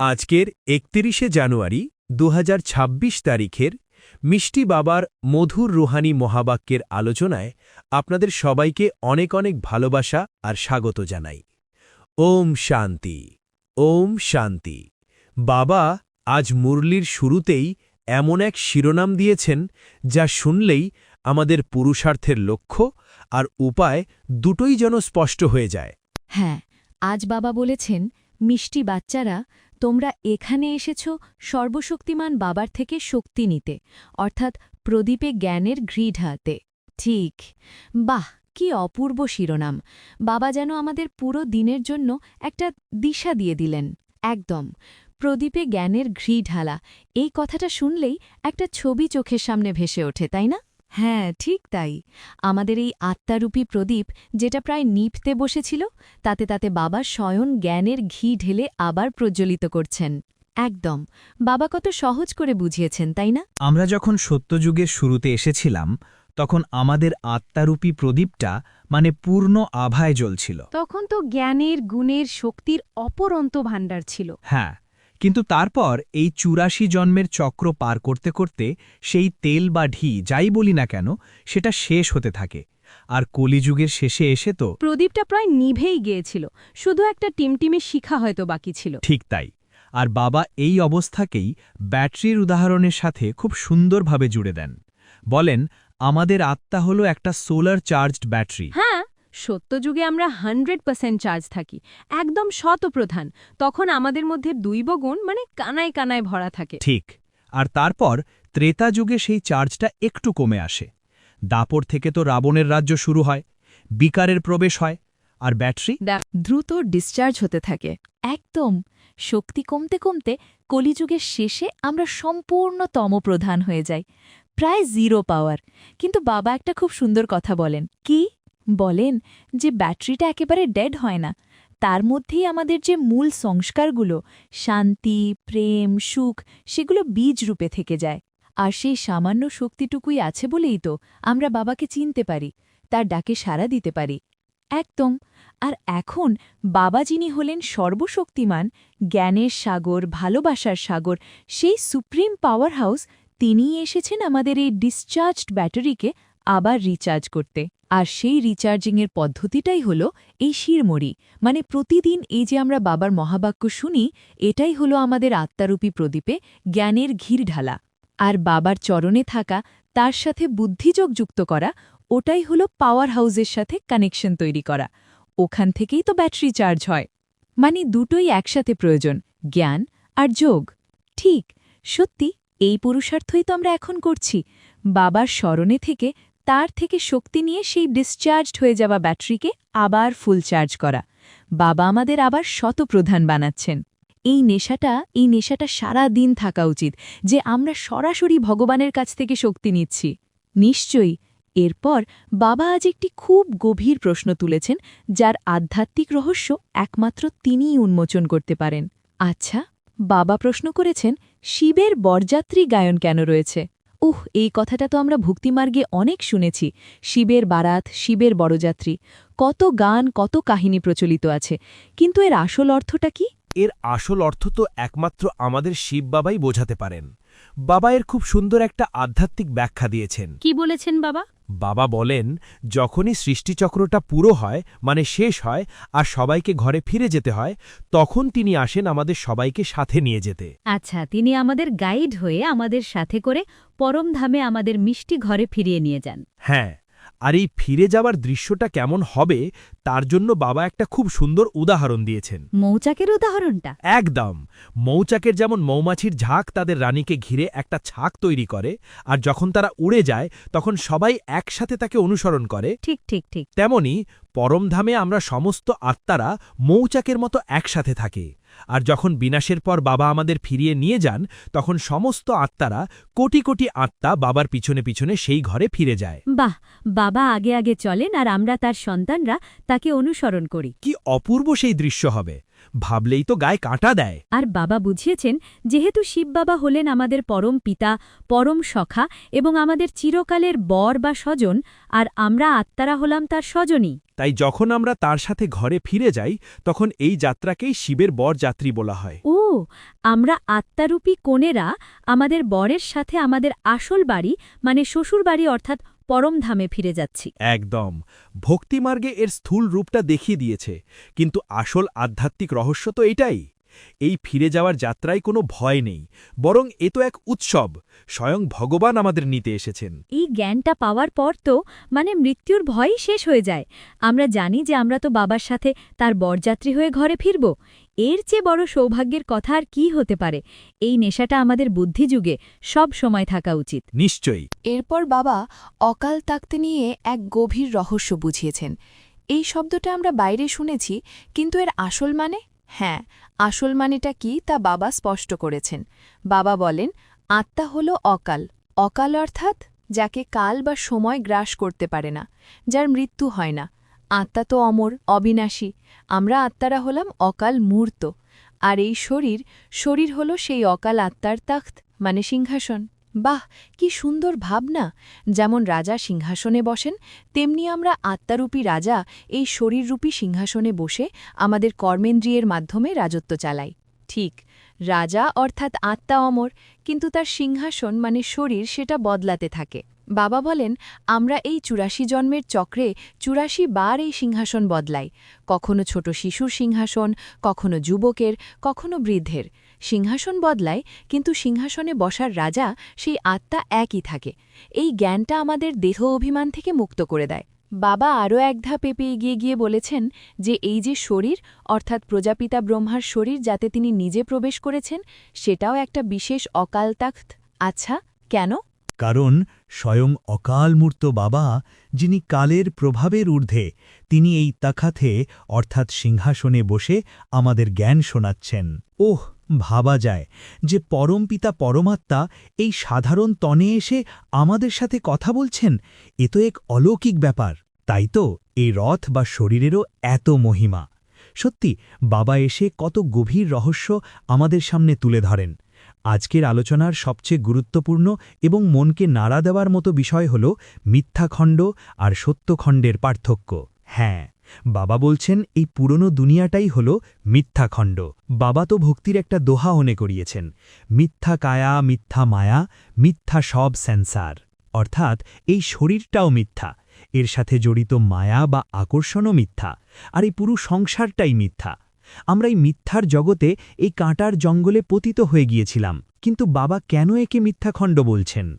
আজকের একতিরিশে জানুয়ারি দু হাজার ছাব্বিশ তারিখের মিষ্টি বাবার মধুর রুহানি মহাবাক্যের আলোচনায় আপনাদের সবাইকে অনেক অনেক ভালোবাসা আর স্বাগত জানাই। ওম শান্তি ওম শান্তি। বাবা আজ মুরলির শুরুতেই এমন এক শিরোনাম দিয়েছেন যা শুনলেই আমাদের পুরুষার্থের লক্ষ্য আর উপায় দুটোই যেন স্পষ্ট হয়ে যায়। হ্যাঁ আজ বাবা বলেছেন, মিষ্টি বাচ্চারা তোমরা এখানে এসেছ সর্বশক্তিমান বাবার থেকে শক্তি নিতে, অর্থাৎ প্রদীপে জ্ঞানের ঘৃ ঢালতে ঠিক। বাহ, কি অপূর্ব শিরোনাম। বাবা যেন আমাদের পুরো দিনের জন্য একটা দিশা দিয়ে দিলেন। একদম। প্রদীপে জ্ঞানের ঘৃ ঢালা এই কথাটা শুনলেই একটা ছবি চোখের সামনে ভেসে ওঠে, তাই না? হ্যাঁ ঠিক তাই। আমাদের এই আত্মারূপী প্রদীপ যেটা প্রায় নিপতে বসেছিল তাতে তাতে বাবা স্বয়ং জ্ঞানের ঘি ঢেলে আবার প্রজ্বলিত করছেন। একদম। বাবা কত সহজ করে বুঝিয়েছেন তাই না? আমরা যখন সত্যযুগের শুরুতে এসেছিলাম তখন আমাদের আত্মারূপী প্রদীপটা মানে পূর্ণ আভায় জ্বলছিল। তখন তো জ্ঞানের গুণের শক্তির অপরন্ত ভাণ্ডার ছিল। হ্যাঁ কিন্তু তারপর এই চুরাশি জন্মের চক্র পার করতে করতে সেই তেল বা ঢি যাই বলি না কেন সেটা শেষ হতে থাকে। আর কলিযুগের শেষে এসে তো প্রদীপটা প্রায় নিভেই গিয়েছিল শুধু একটা টিমটিমে শিখা হয়তো বাকি ছিল। ঠিক তাই। আর বাবা এই অবস্থাকেই ব্যাটারির উদাহরণের সাথে খুব সুন্দরভাবে জুড়ে দেন। বলেন আমাদের আত্মা হলো একটা সোলার চার্জড ব্যাটারি। হ্যাঁ সত্যযুগে আমরা হান্ড্রেড পার্সেন্ট চার্জ থাকি একদম শতপ্রধান। তখন আমাদের মধ্যে দুইব গুণ মানে কানায় কানায় ভরা থাকে। ঠিক আর তারপর ত্রেতা যুগে সেই চার্জটা একটু কমে আসে। দাপর থেকে তো রাবণের রাজ্য শুরু হয় বিকারের প্রবেশ হয় আর ব্যাটারি? দ্রুত ডিসচার্জ হতে থাকে। একদম শক্তি কমতে কমতে কলিযুগের শেষে আমরা সম্পূর্ণ তমপ্রধান হয়ে যাই। প্রায় জিরো পাওয়ার কিন্তু বাবা একটা খুব সুন্দর কথা বলেন কি বলেন যে ব্যাটারিটা একেবারে ডেড হয় না। তার মধ্যেই আমাদের যে মূল সংস্কারগুলো, শান্তি, প্রেম, সুখ, সেগুলো বীজ রূপে থেকে যায়। আর সেই সামান্য শক্তিটুকুই আছে বলেই তো আমরা বাবাকে চিনতে পারি, তার ডাকে সাড়া দিতে পারি। একদম। আর এখন বাবা যিনি হলেন সর্বশক্তিমান, জ্ঞানের সাগর, ভালোবাসার সাগর, সেই সুপ্রিম পাওয়ার হাউস তিনিই এসেছেন আমাদের এই ডিসচার্জড ব্যাটারিকে আবার রিচার্জ করতে। আর সেই রিচার্জিংয়ের পদ্ধতিটাই হল এই শিরমড়ি। মানে প্রতিদিন এই যে আমরা বাবার মহাবাক্য শুনি, এটাই হলো আমাদের আত্মারূপী প্রদীপে জ্ঞানের ঘির ঢালা। আর বাবার চরণে থাকা, তার সাথে বুদ্ধিযোগ যুক্ত করা, ওটাই হলো পাওয়ার হাউসের সাথে কানেকশন তৈরি করা। ওখান থেকেই তো ব্যাটারি চার্জ হয়। মানে দুটোই একসাথে প্রয়োজন, জ্ঞান আর যোগ। ঠিক, সত্যি, এই পুরুষার্থই তো আমরা এখন করছি। বাবার স্মরণে থেকে তার থেকে শক্তি নিয়ে সেই ডিসচার্জড হয়ে যাওয়া ব্যাটারিকে আবার ফুল চার্জ করা। বাবা আমাদের আবার শতপ্রধান বানাচ্ছেন। এই নেশাটা এই নেশাটা সারা দিন থাকা উচিত যে আমরা সরাসরি ভগবানের কাছ থেকে শক্তি নিচ্ছি। নিশ্চয়ই, এরপর বাবা আজ একটি খুব গভীর প্রশ্ন তুলেছেন, যার আধ্যাত্মিক রহস্য একমাত্র তিনিই উন্মোচন করতে পারেন। আচ্ছা বাবা প্রশ্ন করেছেন, শিবের বরযাত্রী গায়ন কেন রয়েছে? উহ, এই কথাটা তো আমরা ভক্তিমার্গে অনেক শুনেছি। শিবের বারাত, শিবের বড়যাত্রী। কত গান, কত কাহিনী প্রচলিত আছে। কিন্তু এর আসল অর্থটা কি? এর আসল অর্থ তো একমাত্র আমাদের শিব বাবাই বোঝাতে পারেন। বাবা এর খুব সুন্দর একটা আধ্যাত্মিক ব্যাখ্যা দিয়েছেন। কি বলেছেন বাবা? বাবা বলেন যখনই সৃষ্টিচক্রটা পুরো হয় মানে শেষ হয় আর সবাইকে ঘরে ফিরে যেতে হয় তখন তিনি আসেন আমাদের সবাইকে সাথে নিয়ে যেতে। আচ্ছা তিনি আমাদের গাইড হয়ে আমাদের সাথে করে পরমধামে আমাদের মিষ্টি ঘরে ফিরিয়ে নিয়ে যান। হ্যাঁ আর এই ফিরে যাওয়ার দৃশ্যটা কেমন হবে তার জন্য বাবা একটা খুব সুন্দর উদাহরণ দিয়েছেন। মৌচাকের উদাহরণটা? একদম। মৌচাকের যেমন মৌমাছির ঝাঁক তাদের রানীকে ঘিরে একটা ছাক তৈরি করে আর যখন তারা উড়ে যায় তখন সবাই একসাথে তাকে অনুসরণ করে। ঠিক ঠিক ঠিক। তেমনি পরমধামে আমরা সমস্ত আত্মারা মৌচাকের মতো একসাথে থাকে। আর যখন বিনাশের পর বাবা আমাদের ফিরিয়ে নিয়ে যান তখন সমস্ত আত্মারা কোটি কোটি আত্মা বাবার পিছনে পিছনে সেই ঘরে ফিরে যায়। বাহ বাবা আগে আগে চলেন আর আমরা তার সন্তানরা তাকে অনুসরণ করি। কি অপূর্ব সেই দৃশ্য হবে। ভাবলেই তো গায়ে কাঁটা দেয়। আর বাবা বুঝিয়েছেন যেহেতু শিব বাবা হলেন আমাদের পরম পিতা পরম সখা এবং আমাদের চিরকালের বর বা স্বজন আর আমরা আত্মারা হলাম তার স্বজনই। তাই যখন আমরা তার সাথে ঘরে ফিরে যাই তখন এই যাত্রাকেই শিবের বর যাত্রী বলা হয়। ও আমরা আত্মারূপী কোণেরা আমাদের বরের সাথে আমাদের আসল বাড়ি মানে শ্বশুর বাড়ি অর্থাৎ পরমধামে ফিরে যাচ্ছি। একদম। ভক্তিমার্গে এর স্থূল রূপটা দেখিয়ে দিয়েছে। কিন্তু আসল আধ্যাত্মিক রহস্য তো এটাই। এই ফিরে যাওয়ার যাত্রায় কোনো ভয় নেই বরং এ তো এক উৎসব স্বয়ং ভগবান আমাদের নিতে এসেছেন। এই জ্ঞানটা পাওয়ার পর তো মানে মৃত্যুর ভয়ই শেষ হয়ে যায়। আমরা জানি যে আমরা তো বাবার সাথে তার বরযাত্রী হয়ে ঘরে ফিরব। এর চেয়ে বড় সৌভাগ্যের কথা আর কি হতে পারে? এই নেশাটা আমাদের বুদ্ধিযুগে সব সময় থাকা উচিত। নিশ্চয়ই। এরপর বাবা অকাল তাকতে নিয়ে এক গভীর রহস্য বুঝিয়েছেন। এই শব্দটা আমরা বাইরে শুনেছি কিন্তু এর আসল মানে? হ্যাঁ আসল মানেটা কি তা বাবা স্পষ্ট করেছেন। বাবা বলেন, আত্মা হল অকাল। অকাল অর্থাৎ যাকে কাল বা সময় গ্রাস করতে পারে না, যার মৃত্যু হয় না। আত্মা তো অমর, অবিনাশী। আমরা আত্মারা হলাম অকাল মূর্ত। আর এই শরীর শরীর হল সেই অকাল আত্মার তাখ্ত মানে সিংহাসন। বাহ, কি সুন্দর ভাবনা। যেমন রাজা সিংহাসনে বসেন, তেমনি আমরা আত্মারূপী রাজা এই শরীররূপী সিংহাসনে বসে আমাদের কর্মেন্দ্রিয়ের মাধ্যমে রাজত্ব চালাই। ঠিক, রাজা অর্থাৎ আত্মা অমর, কিন্তু তার সিংহাসন মানে শরীর সেটা বদলাতে থাকে। বাবা বলেন, আমরা এই চুরাশি জন্মের চক্রে চুরাশি বার এই সিংহাসন বদলাই। কখনো ছোট শিশুর সিংহাসন, কখনো যুবকের, কখনো বৃদ্ধের। সিংহাসন বদলায় কিন্তু সিংহাসনে বসার রাজা সেই আত্মা একই থাকে। এই জ্ঞানটা আমাদের দেহ অভিমান থেকে মুক্ত করে দেয়। বাবা আরও এক ধাপ এপে এগিয়ে গিয়ে বলেছেন যে এই যে শরীর অর্থাৎ প্রজাপিতা ব্রহ্মার শরীর যাতে তিনি নিজে প্রবেশ করেছেন সেটাও একটা বিশেষ অকাল তাখ্ত আচ্ছা কেন? কারণ স্বয়ং অকালমূর্ত বাবা যিনি কালের প্রভাবের ঊর্ধ্বে তিনি এই তাখাতে অর্থাৎ সিংহাসনে বসে আমাদের জ্ঞান শোনাচ্ছেন। ওহ ভাবা যায় যে পরমপিতা পরমাত্মা এই সাধারণ তনে এসে আমাদের সাথে কথা বলছেন, এ তো এক অলৌকিক ব্যাপার। তাই তো এই রথ বা শরীরেরও এত মহিমা। সত্যি, বাবা এসে কত গভীর রহস্য আমাদের সামনে তুলে ধরেন। আজকের আলোচনার সবচেয়ে গুরুত্বপূর্ণ এবং মনকে নাড়া দেওয়ার মতো বিষয় হল মিথ্যাখণ্ড আর সত্যখণ্ডের পার্থক্য। হ্যাঁ। বাবা বলছেন, এই পুরনো দুনিয়াটাই হল মিথ্যাখণ্ড। বাবা তো ভক্তির একটা দোহা মনে করিয়েছেন। মিথ্যা কায়া, মিথ্যা মায়া, মিথ্যা সব সেন্সার। অর্থাৎ এই শরীরটাও মিথ্যা। এর সাথে জড়িত মায়া বা আকর্ষণও মিথ্যা। আর এই পুরো সংসারটাই মিথ্যা। আমরা এই মিথ্যার জগতে এই কাঁটার জঙ্গলে পতিত হয়ে গিয়েছিলাম। কিন্তু বাবা কেন একে মিথ্যাখণ্ড বলছেন?